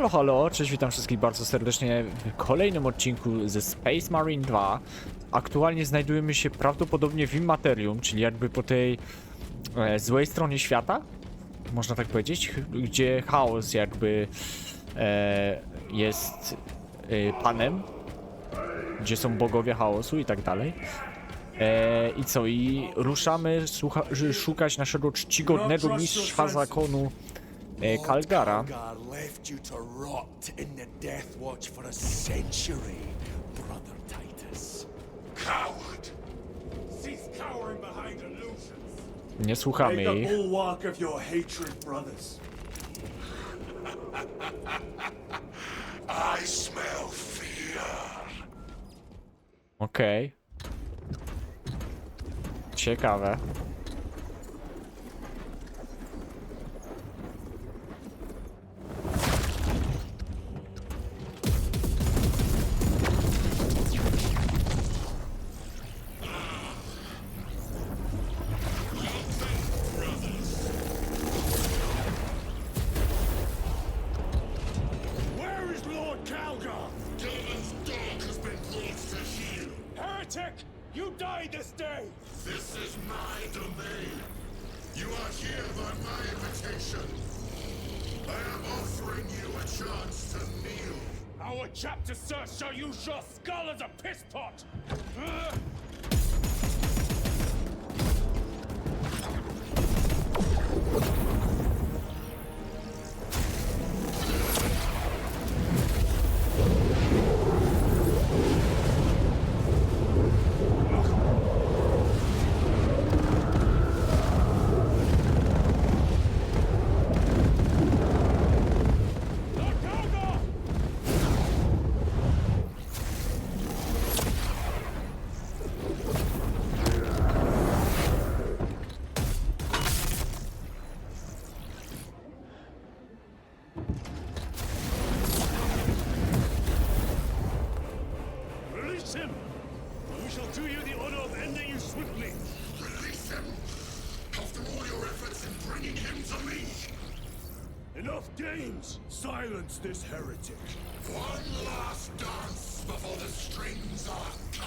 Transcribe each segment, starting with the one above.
Halo, halo, cześć, witam wszystkich bardzo serdecznie w kolejnym odcinku ze Space Marine 2. Aktualnie znajdujemy się prawdopodobnie w Immaterium, czyli jakby po tej e, złej stronie świata, można tak powiedzieć, gdzie chaos jakby e, jest e, panem, gdzie są bogowie chaosu i tak dalej. E, I co, i ruszamy słucha, szukać naszego czcigodnego mistrza zakonu e, Kalgara. Kalgar left you to rot in You die this day! This is my domain! You are here by my invitation! I am offering you a chance to kneel! Our chapter, sir, shall use your skull as a piss pot! Games! Silence this heretic! One last dance before the strings are cut!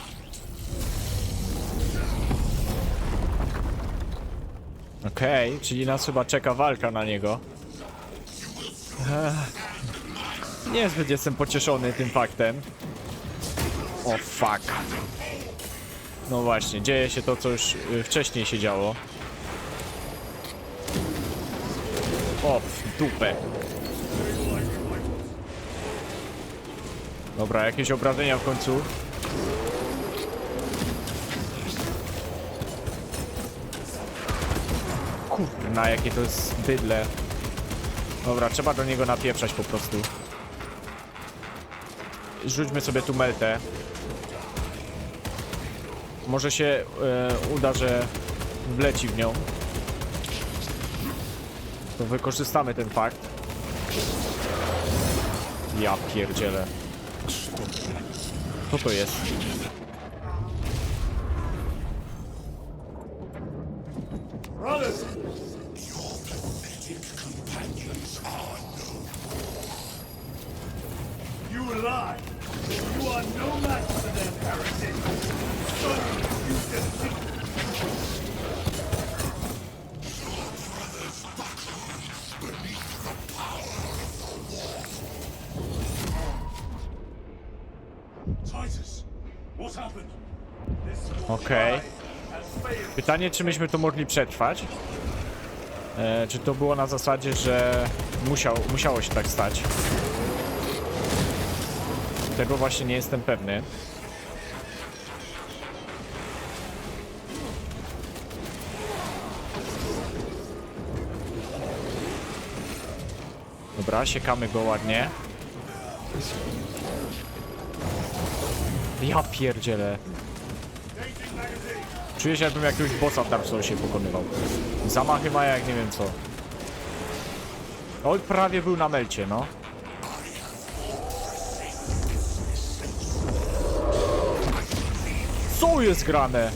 Okej, czyli nas chyba czeka walka na niego. Ech. Niezbyt jestem pocieszony tym faktem. O fuck. No właśnie, dzieje się to, co już y, wcześniej się działo. O, w dupę. Dobra, jakieś obrażenia w końcu. Kurna, jakie to jest bydle. Dobra, trzeba do niego napieprzać po prostu. Rzućmy sobie tu meltę. Może się e, uda, że wleci w nią. To wykorzystamy ten fakt. Ja pierdzielę. Co to jest? Okej. failed. Pytanie, czy myśmy to mogli przetrwać? E, czy to było na zasadzie, że musiał, musiało się tak stać? Tego właśnie nie jestem pewny. Dobra, siekamy go ładnie. Ja pierdzielę. Czuję się jakbym jakiegoś bossa w Dark Soulsie pokonywał. Zamachy ma jak nie wiem co. Oj, prawie był na melcie, no. Co jest grane?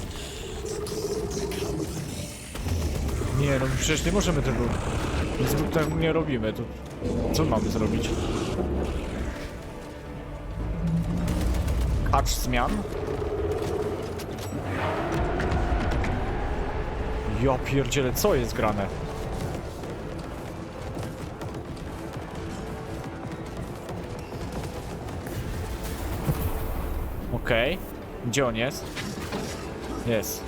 Nie, no przecież nie możemy tego Nic tutaj nie robimy, to co mamy zrobić? Hacz zmian? Ja pierdzielę, co jest grane? Okej. Gdzie on jest? Jest.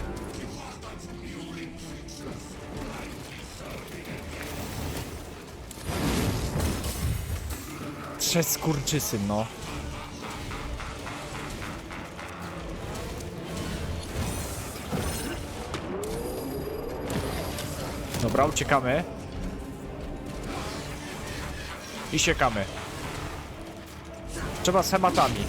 Trzech skurczysyn, no. Dobra, uciekamy. I siekamy. Trzeba z hematami.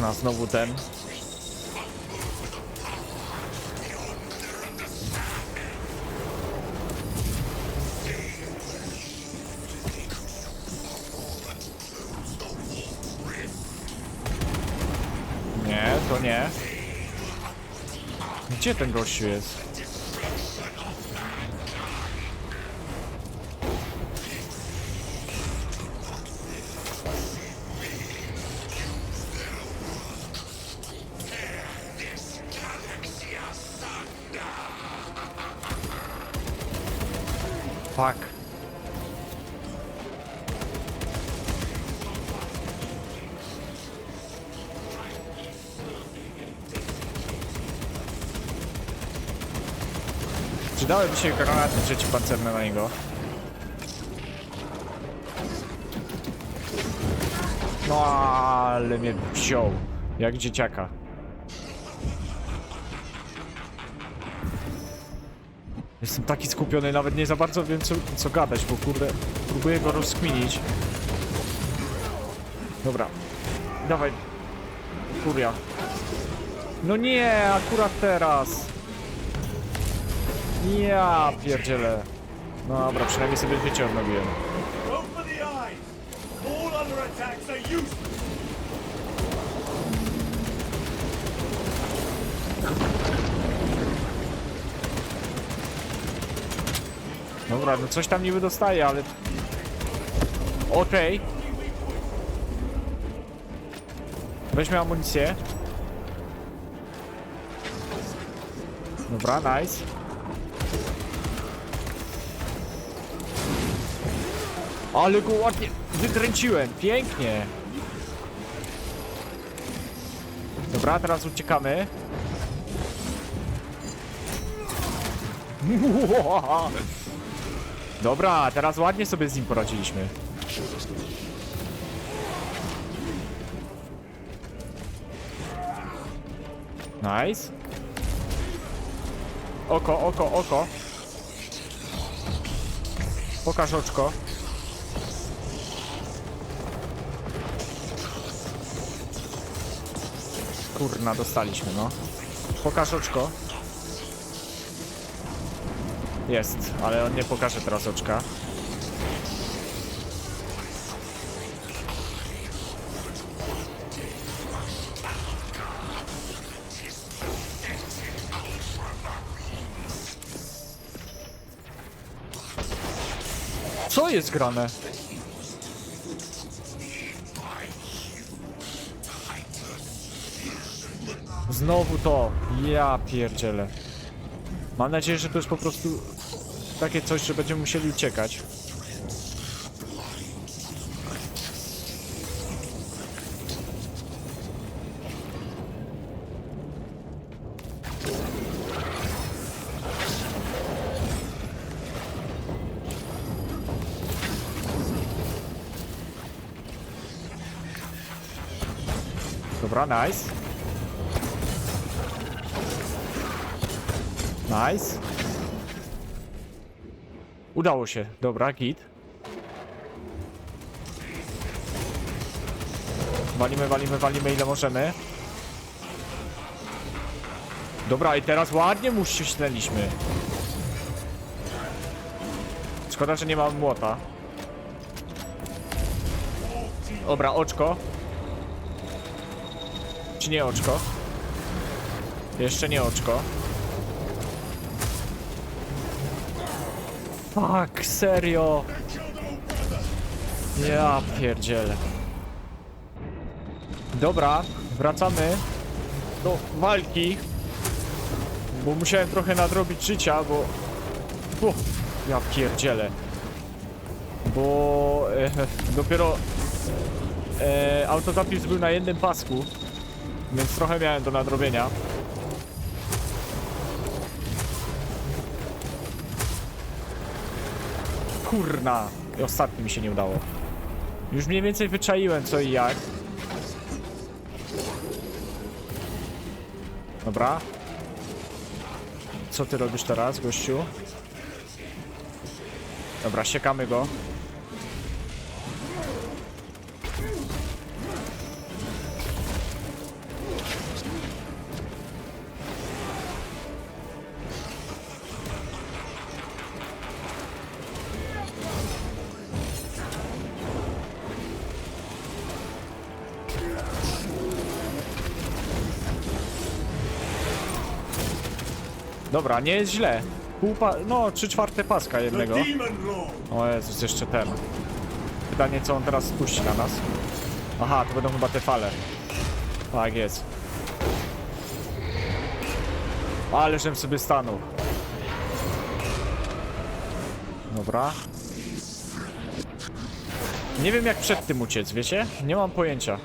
Na znowu ten. To nie. Gdzie ten gościu jest? Przydałyby się granaty przeciwpancerne na niego. No ale mnie wziął. Jak dzieciaka. Jestem taki skupiony, nawet nie za bardzo wiem co, co gadać, bo kurde, próbuję go rozkminić. Dobra. Dawaj. Kuria. No nie, akurat teraz. Ja pierdzielę. No dobra, przynajmniej sobie życie odnowiłem. Dobra, no coś tam niby dostaje, ale... Okej. Weźmy amunicję. Dobra, nice. Ale go ładnie wykręciłem, pięknie. Dobra, teraz uciekamy. Dobra, teraz ładnie sobie z nim poradziliśmy. Nice. Oko, oko, oko. Pokaż oczko. Kurna, dostaliśmy, no. Pokaż oczko. Jest, ale on nie pokaże teraz oczka. Co jest grane? Znowu to. Ja pierdzielę. Mam nadzieję, że to jest po prostu takie coś, że będziemy musieli uciekać. Dobra, nice. Nice. Udało się. Dobra, git. Walimy, walimy, walimy ile możemy. Dobra, i teraz ładnie mu ściśnęliśmy. Szkoda, że nie mam młota. Dobra, oczko. Czy nie oczko? Jeszcze nie oczko. Fuck, serio? Ja pierdzielę. Dobra, wracamy do walki. Bo musiałem trochę nadrobić życia, bo... Uff, ja pierdzielę. Bo e, dopiero e, autozapis był na jednym pasku, więc trochę miałem do nadrobienia. Kurna, i ostatni mi się nie udało. Już mniej więcej wyczaiłem co i jak. Dobra. Co ty robisz teraz, gościu? Dobra, siekamy go. Dobra, nie jest źle. Pół pa... No, trzy czwarte paska jednego. O Jezus, jeszcze ten. Pytanie, co on teraz spuści na nas. Aha, to będą chyba te fale. Tak jest. Ale żem sobie stanął. Dobra. Nie wiem jak przed tym uciec, wiecie? Nie mam pojęcia.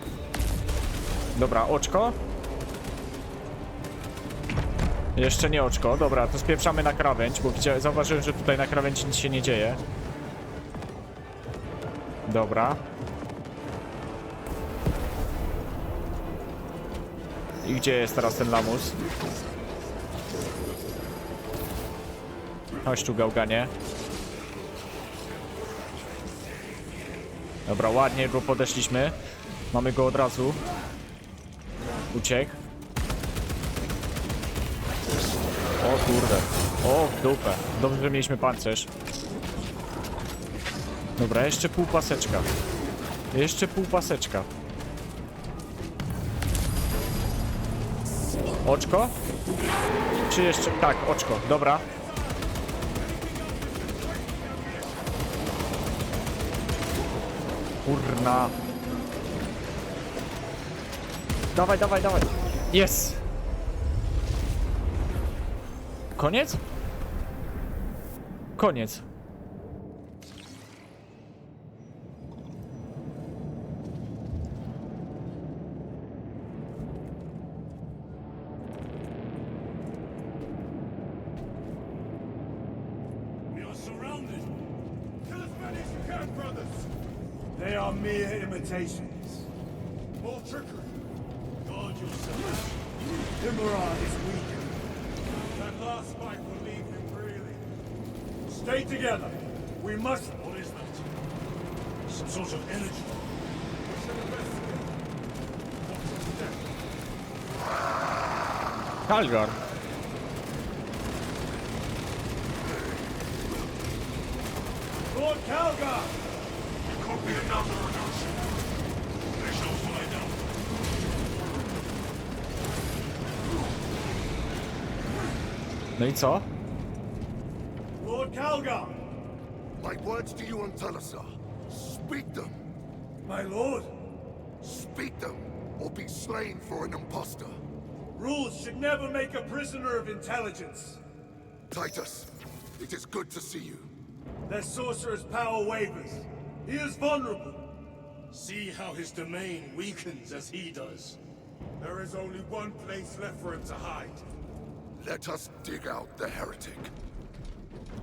Dobra, oczko. Jeszcze nie oczko. Dobra, to spieprzamy na krawędź, bo zauważyłem, że tutaj na krawędzi nic się nie dzieje. Dobra. I gdzie jest teraz ten lamus? Chodź tu, gałganie. Dobra, ładnie go podeszliśmy. Mamy go od razu. Uciekł. O kurde. O, w dupę. Dobrze, że mieliśmy pancerz. Dobra, jeszcze pół paseczka. Jeszcze pół paseczka. Oczko? Czy jeszcze... Tak, oczko. Dobra. Kurna. Dawaj, dawaj, dawaj. Jest. Koniec? Koniec. Surrounded. Kill as many as you can. Kalgar. Lord Calgar! Could be another illusion. They shall find out. No i co? Lord Calgar! My words to you on Talasar. Speak them. My lord, Speak them, or be slain for an impostor. Rules should never make a prisoner of intelligence. Titus, it is good to see you. Their sorcerer's power wavers. He is vulnerable. See how his domain weakens as he does. There is only one place left for him to hide. Let us dig out the heretic.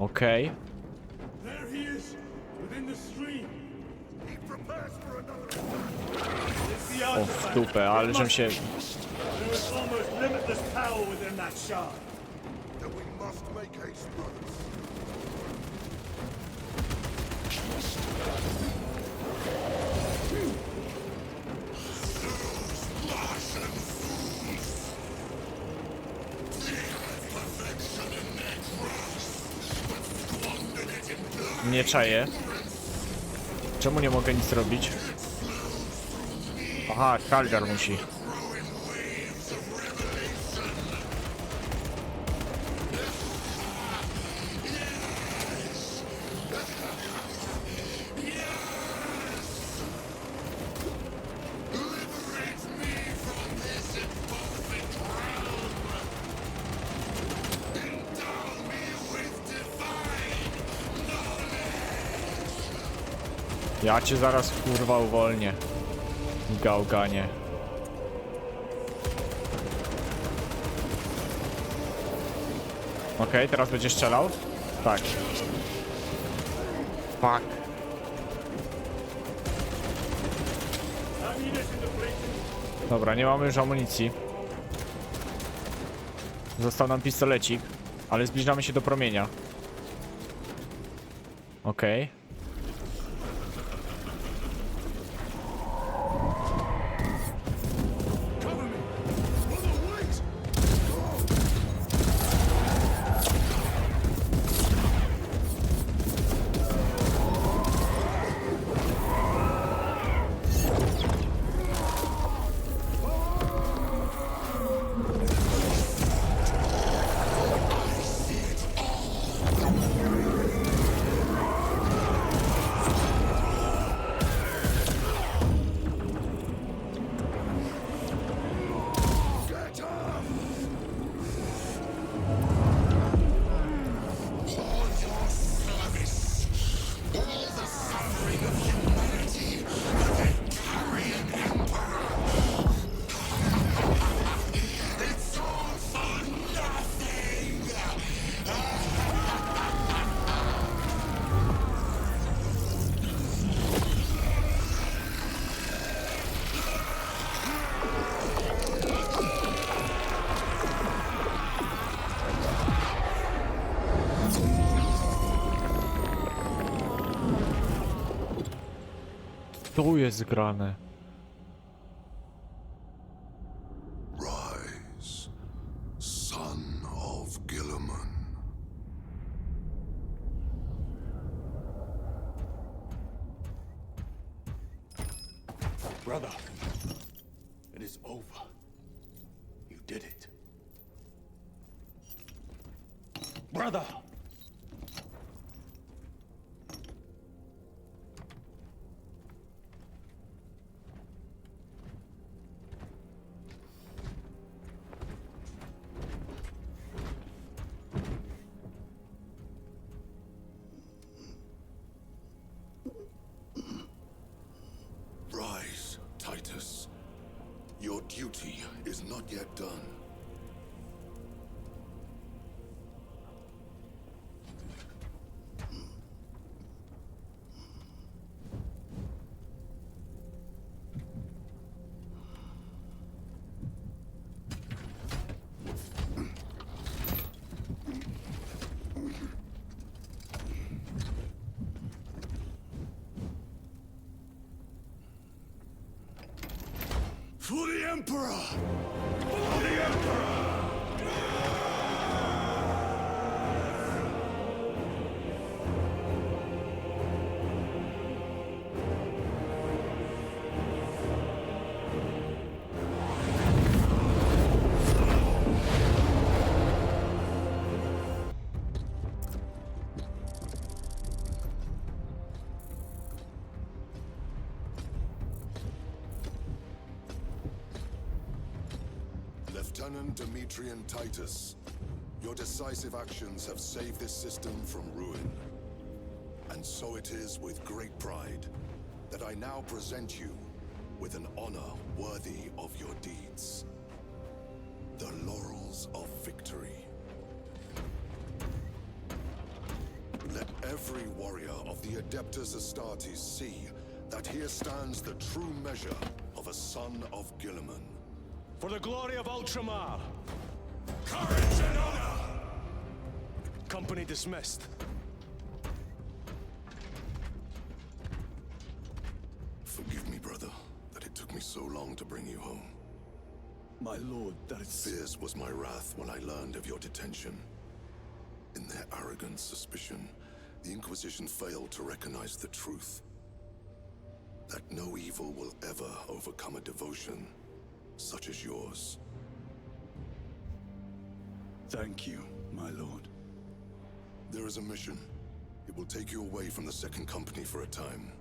Okej. There he is, within the stream. He prepares for another attack. It's the O, w artifact. dupę, ale żem must- się... Is almost limitless power within that shard. Then we must make haste, brothers. Nie czaję. Czemu nie mogę nic robić? Aha, Kalgar musi. Ja cię zaraz kurwa uwolnię. Gałganie. Okej, teraz będzie strzelał? Tak. Fuck. Dobra, nie mamy już amunicji. Został nam pistolecik, ale zbliżamy się do promienia. Okej. Cover Jest grane. For the Emperor! For the Emperor! Demetrian Titus, your decisive actions have saved this system from ruin. And so it is with great pride that I now present you with an honor worthy of your deeds. The Laurels of Victory. Let every warrior of the Adeptus Astartes see that here stands the true measure of a son of Gilliman. For the glory of Ultramar! Courage and honor! Company dismissed. Forgive me, brother, that it took me so long to bring you home. My lord, that is... Fierce was my wrath when I learned of your detention. In their arrogant suspicion, the Inquisition failed to recognize the truth. That no evil will ever overcome a devotion such as yours. Thank you, my lord. There is a mission. It will take you away from the Second Company for a time.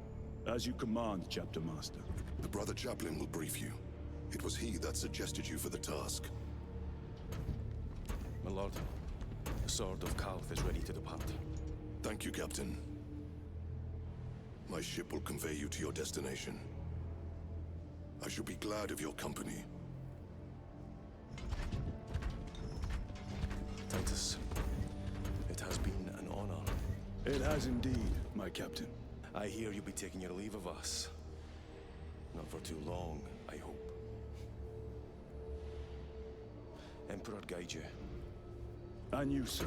As you command, Chapter Master. The Brother Chaplain will brief you. It was he that suggested you for the task. My lord, the sword of Kalth is ready to depart. Thank you, Captain. My ship will convey you to your destination. I shall be glad of your company. Titus, it has been an honor. It has indeed, my captain. I hear you'll be taking your leave of us. Not for too long, I hope. Emperor guide you. And you, sir.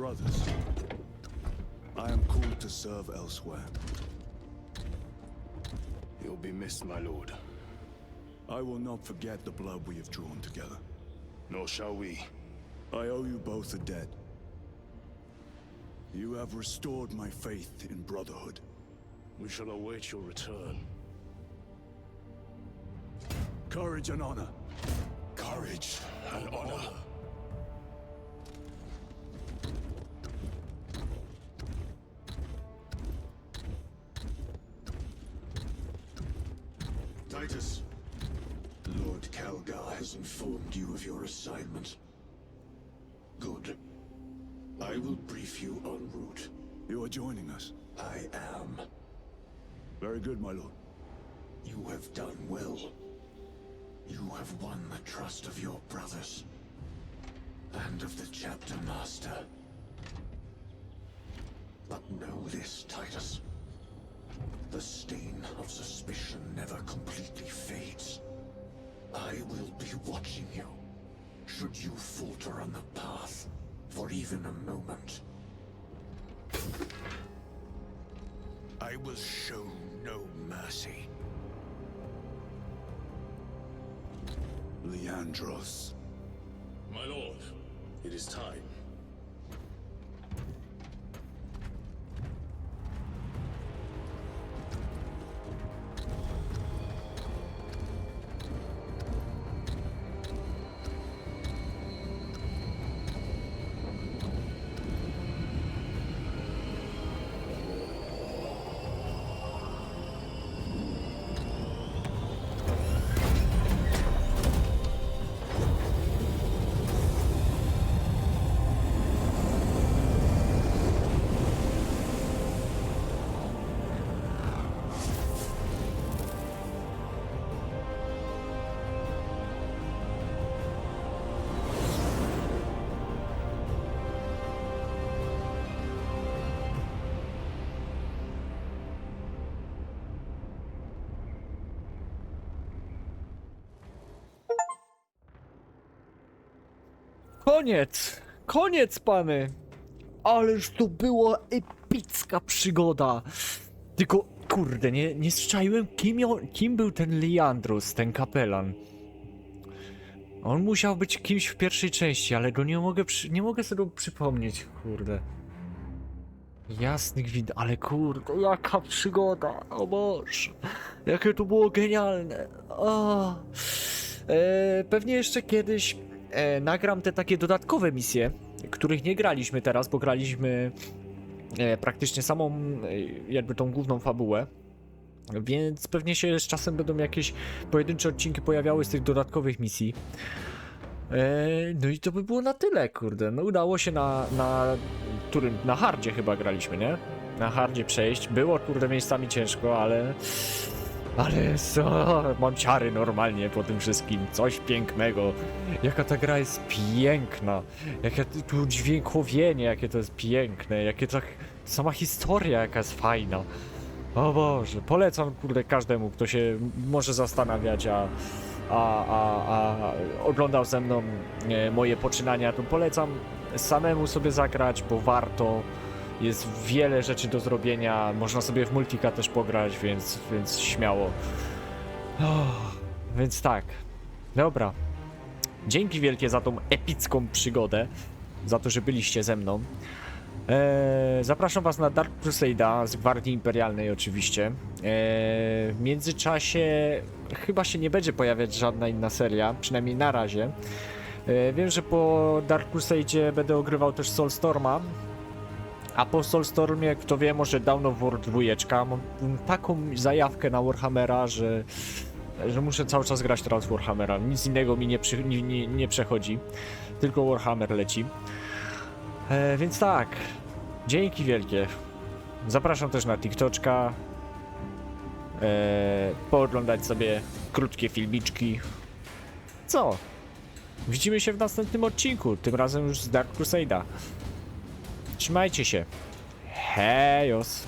Brothers, I am called to serve elsewhere. You'll be missed, my lord. I will not forget the blood we have drawn together. Nor shall we. I owe you both a debt. You have restored my faith in brotherhood. We shall await your return. Courage and honor. Courage and honor. You are joining us. I am. Very good, my lord. You have done well. You have won the trust of your brothers. And of the chapter master. But know this, Titus. The stain of suspicion never completely fades. I will be watching you. Should you falter on the path for even a moment. I will show no mercy. Leandros. My lord, it is time. Koniec! Koniec, pany! Ależ to była epicka przygoda! Tylko, kurde, nie, nie strzaiłem, kim, kim był ten Leandros, ten kapelan. On musiał być kimś w pierwszej części, ale go nie mogę, przy, nie mogę sobie przypomnieć, kurde. Jasny gwint, ale kurde, jaka przygoda, o Boże, jakie to było genialne. O. E, pewnie jeszcze kiedyś e, nagram te takie dodatkowe misje, których nie graliśmy teraz, bo graliśmy e, praktycznie samą, e, jakby tą główną fabułę. Więc pewnie się z czasem będą jakieś pojedyncze odcinki pojawiały z tych dodatkowych misji. E, no i to by było na tyle, kurde. No udało się na, na którym, na hardzie chyba graliśmy, nie? Na hardzie przejść. Było, kurde, miejscami ciężko, ale... Ale co? Mam ciary normalnie po tym wszystkim. Coś pięknego. Jaka ta gra jest piękna. Jakie tu dźwiękowienie, jakie to jest piękne. Jakie to... Sama historia jaka jest fajna. O Boże, polecam kurde każdemu, kto się może zastanawiać, a, a, a, a oglądał ze mną e, moje poczynania, to polecam samemu sobie zagrać, bo warto. Jest wiele rzeczy do zrobienia, można sobie w multika też pograć, więc, więc śmiało. O, więc tak, dobra. Dzięki wielkie za tą epicką przygodę, za to, że byliście ze mną. Eee, zapraszam Was na Dark Crusade'a z Gwardii Imperialnej oczywiście. Eee, w międzyczasie chyba się nie będzie pojawiać żadna inna seria, przynajmniej na razie. Eee, wiem, że po Dark Crusade'zie będę ogrywał też Soulstorma. A po Soulstormie, kto wie, może Dawn of War 2. Mam taką zajawkę na Warhammera, że że muszę cały czas grać teraz Warhammera. Nic innego mi nie, przy, nie, nie, nie przechodzi. Tylko Warhammer leci. E, więc tak. Dzięki wielkie. Zapraszam też na TikToczka. E, pooglądać sobie krótkie filmiczki. Co? Widzimy się w następnym odcinku, tym razem już z Dark Crusader. Trzymajcie się. Hejos.